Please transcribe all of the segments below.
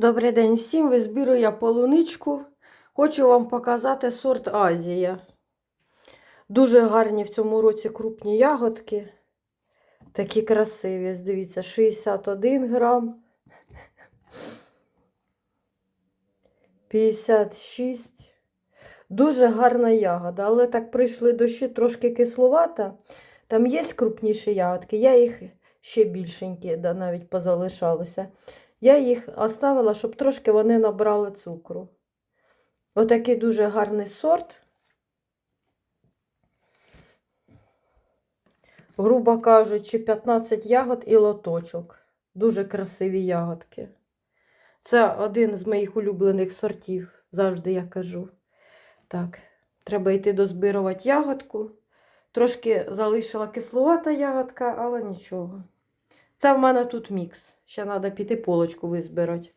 Добрий день всім. Визбірую я полуничку. Хочу вам показати сорт Азія. Дуже гарні в цьому році крупні ягодки. Такі красиві. Дивіться, 61 грам. 56. Дуже гарна ягода, але так прийшли дощі, трошки кисловата. Там є крупніші ягодки, я їх ще більшенькі, навіть позалишалися. Я їх оставила, щоб трошки вони набрали цукру. Отакий дуже гарний сорт. Грубо кажучи, 15 ягод і лоточок. Дуже красиві ягодки. Це один з моїх улюблених сортів, завжди я кажу. Так, треба йти дозбирувати ягодку. Трошки залишила кисловата ягодка, але нічого. Це в мене тут мікс. Ще треба піти полочку визбирати.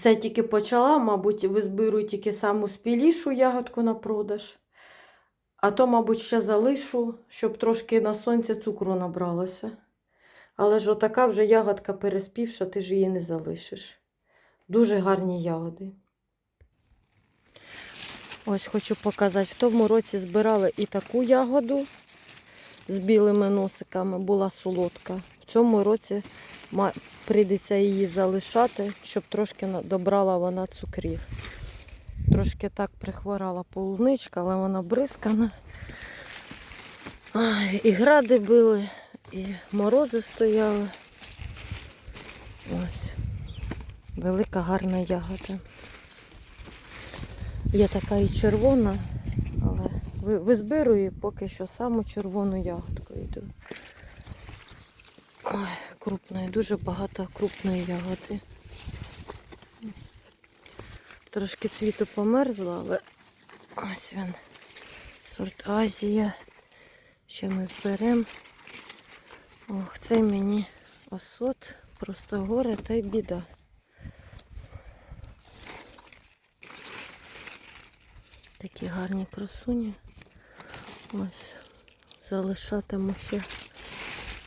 Це тільки почала, мабуть, визбирую тільки саму спілішу ягодку на продаж. А то, мабуть, ще залишу, щоб трошки на сонці цукру набралося. Але ж отака вже ягодка переспівша, ти ж її не залишиш. Дуже гарні ягоди. Ось хочу показати. В тому році збирали і таку ягоду з білими носиками, була солодка. В цьому році прийдеться її залишати, щоб трошки добрала вона цукрів. Трошки так прихворала полуничка, але вона бризкана. І гради били, і морози стояли. Ось. Велика гарна ягода. Є така і червона, визбирую поки що саму червону ягодку йду. Ой, крупної, дуже багато крупної ягоди. Трошки цвіту померзло, але ось він. Сорт Азія. Ще ми зберемо. Ох, цей мені осот, просто горе та й біда. Такі гарні красуні. Ось залишатиму ще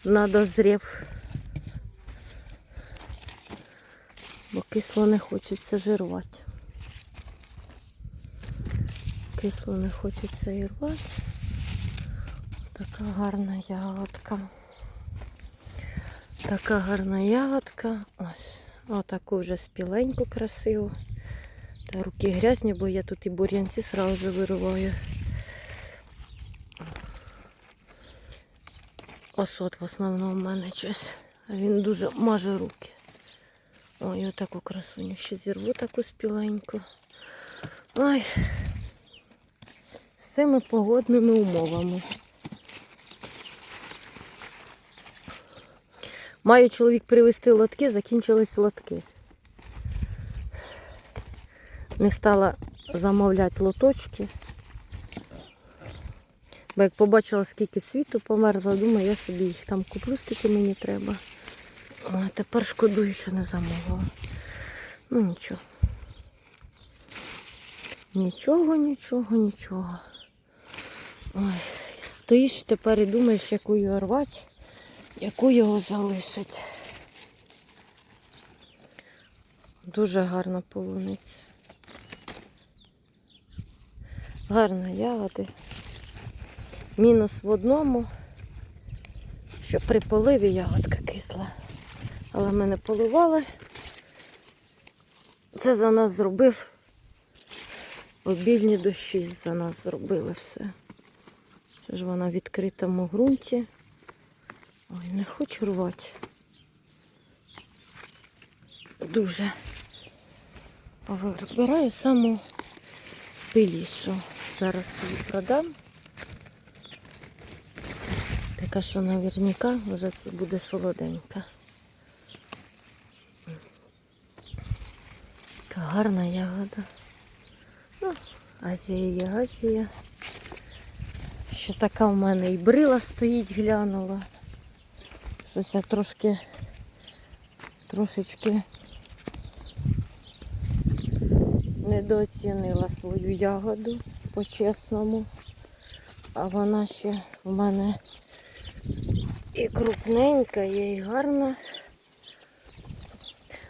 на дозрів. Бо кисло не хочеться жирувати. Кисло не хочеться і рвати. Така гарна ягодка. Така гарна ягодка. Ось. Отаку вже спіленьку красиву. Та руки грязні, бо я тут і бур'янці сразу вириваю. Осот в основному в мене щось. Він дуже маже руки. Ой, отаку красуню ще зірву таку спіленьку. Ой. З цими погодними умовами. Маю чоловік привезти лотки, закінчились лотки. Не стала замовляти лоточки. Бо як побачила, скільки цвіту померзла, думаю, я собі їх там куплю, скільки мені треба. А тепер шкодую, що не замовила. Ну нічого. Нічого, нічого, нічого. Ой, стоїш тепер і думаєш, яку його рвати, яку його залишить. Дуже гарна полуниця. Гарна ягоди. Мінус в одному, що при поливі ягодка кисла. Але ми не поливали. Це за нас зробив. Обільні дощі за нас зробили все. Це ж вона в відкритому ґрунті. Ой, не хочу рвати. Дуже. Вибираю саму спилішу. Зараз її продам. Така, що наверняка вже це буде солоденька. Така гарна ягода. Ну, Азія є Азія. Ще така в мене і брила стоїть, глянула. Щось я трошки трошечки недооцінила свою ягоду по-чесному. А вона ще в мене і крупненька, є і гарна.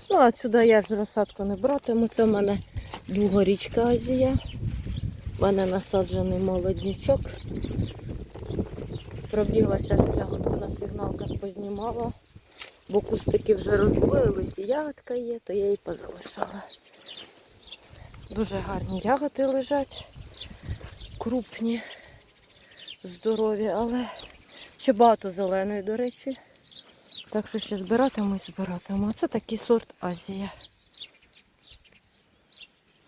Ну, а сюди я ж розсадку не братиму. Це в мене дугорічка Азія. У мене насаджений молоднячок. Пробіглася ягодку на сигналках, познімала. Бо кустики вже роздвоїлись і ягодка є, то я її позалишала. Дуже гарні ягоди лежать, крупні, здорові, але ще багато зеленої, до речі. Так що ще збиратимось, і збиратиму. Це такий сорт Азія.